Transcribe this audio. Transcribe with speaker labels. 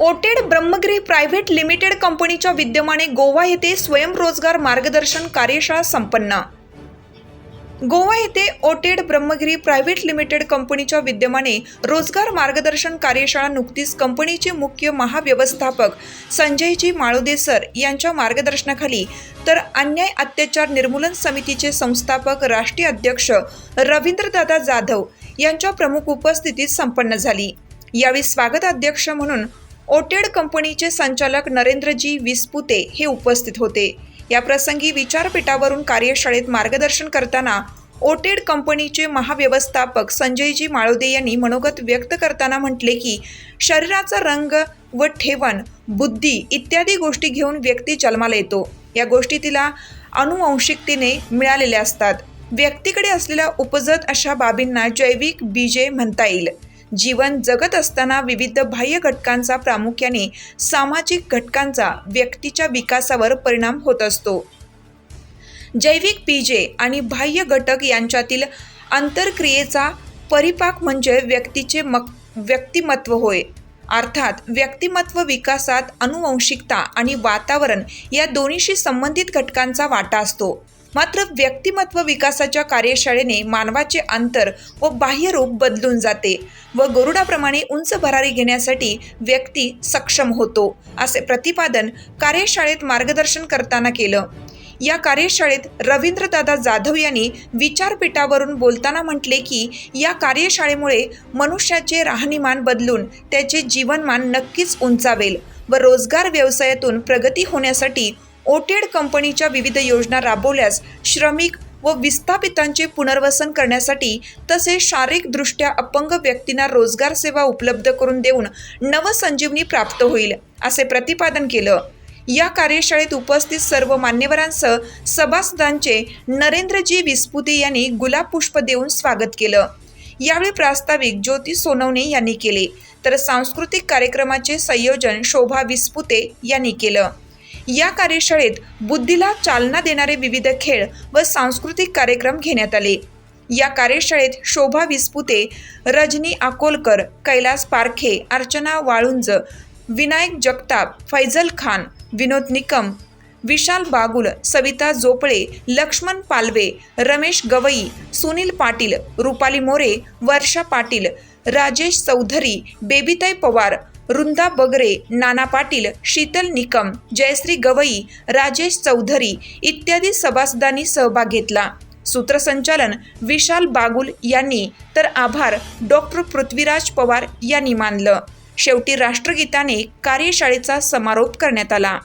Speaker 1: ओटेड Brahmagiri private limited कंपनीच्या विद्यमाने गोवा येथे स्वयंरोजगार मार्गदर्शन कार्यशाळा संपन्न. गोवा येथे ओटेड ब्रह्मगिरी प्रायव्हेट लिमिटेड कंपनीच्या विद्यमाने रोजगार मार्गदर्शन कार्यशाळा नुकतीच कंपनीचे मुख्य महाव्यवस्थापक संजयजी माळोदे सर यांच्या मार्गदर्शनाखाली तर अन्याय अत्याचार निर्मूलन समितीचे संस्थापक राष्ट्रीय अध्यक्ष रवींद्रदादा जाधव यांच्या प्रमुख उपस्थितीत संपन्न झाली. यावेळी स्वागताध्यक्ष म्हणून ओटेड कंपनीचे संचालक नरेंद्रजी विस्पुते हे उपस्थित होते. या प्रसंगी विचारपीठावरून कार्यशाळेत मार्गदर्शन करताना ओटेड कंपनीचे महाव्यवस्थापक संजयजी माळोदे यांनी मनोगत व्यक्त करताना म्हटले की शरीराचा रंग व ठेवण बुद्धी इत्यादी गोष्टी घेऊन व्यक्ती जन्माला येतो. या गोष्टी तिला अनुवंशिकतेने मिळालेल्या असतात. व्यक्तीकडे असलेल्या उपजत अशा बाबींना जैविक बीजे म्हणता येईल. जीवन जगत असताना विविध बाह्य घटकांचा प्रामुख्याने सामाजिक घटकांचा व्यक्तीच्या विकासावर परिणाम होत असतो. जैविक बीजे आणि बाह्य घटक यांच्यातील आंतरक्रियेचा परिपाक म्हणजे व्यक्तीचे मक व्यक्तिमत्व होय. अर्थात व्यक्तिमत्व विकासात अनुवंशिकता आणि वातावरण या दोन्हीशी संबंधित घटकांचा वाटा असतो. मात्र व्यक्तिमत्व विकासाच्या कार्यशाळेने मानवाचे अंतर व बाह्य रूप बदलून जाते व गरुडाप्रमाणे उंच भरारी घेण्यासाठी व्यक्ती सक्षम होतो असे प्रतिपादन कार्यशाळेत मार्गदर्शन करताना केलं. या कार्यशाळेत रवींद्रदादा जाधव यांनी विचारपीठावरून बोलताना म्हटले की या कार्यशाळेमुळे मनुष्याचे राहणीमान बदलून त्याचे जीवनमान नक्कीच उंचावेल व रोजगार व्यवसायातून प्रगती होण्यासाठी ओटेड कंपनीच्या विविध योजना राबवल्यास श्रमिक व विस्थापितांचे पुनर्वसन करण्यासाठी तसेच शारीरिकदृष्ट्या अपंग व्यक्तींना रोजगार सेवा उपलब्ध करून देऊन नवसंजीवनी प्राप्त होईल असे प्रतिपादन केलं. या कार्यशाळेत उपस्थित सर्व मान्यवरांसह सभासदांचे नरेंद्रजी विस्पुते यांनी गुलाब पुष्प देऊन स्वागत केलं. यावेळी प्रास्ताविक ज्योती सोनवणे यांनी केले तर सांस्कृतिक कार्यक्रमाचे संयोजन शोभा विस्पुते यांनी केलं. या कार्यशाळेत बुद्धीला चालना देणारे विविध खेळ व सांस्कृतिक कार्यक्रम घेण्यात आले. या कार्यशाळेत शोभा विस्पुते रजनी अकोलकर कैलास पारखे अर्चना वाळुंज विनायक जगताप फैजल खान विनोद निकम विशाल बागुल सविता जोपळे लक्ष्मण पालवे रमेश गवई सुनील पाटील रुपाली मोरे वर्षा पाटील राजेश चौधरी बेबीताई पवार रुंदा बगरे नाना पाटील शीतल निकम जयश्री गवई राजेश चौधरी इत्यादी सभासदांनी सहभाग घेतला. सूत्रसंचालन विशाल बागुल यांनी. तर आभार डॉक्टर पृथ्वीराज पवार यांनी मानलं. शेवटी राष्ट्रगीताने कार्यशाळेचा समारोप करण्यात आला.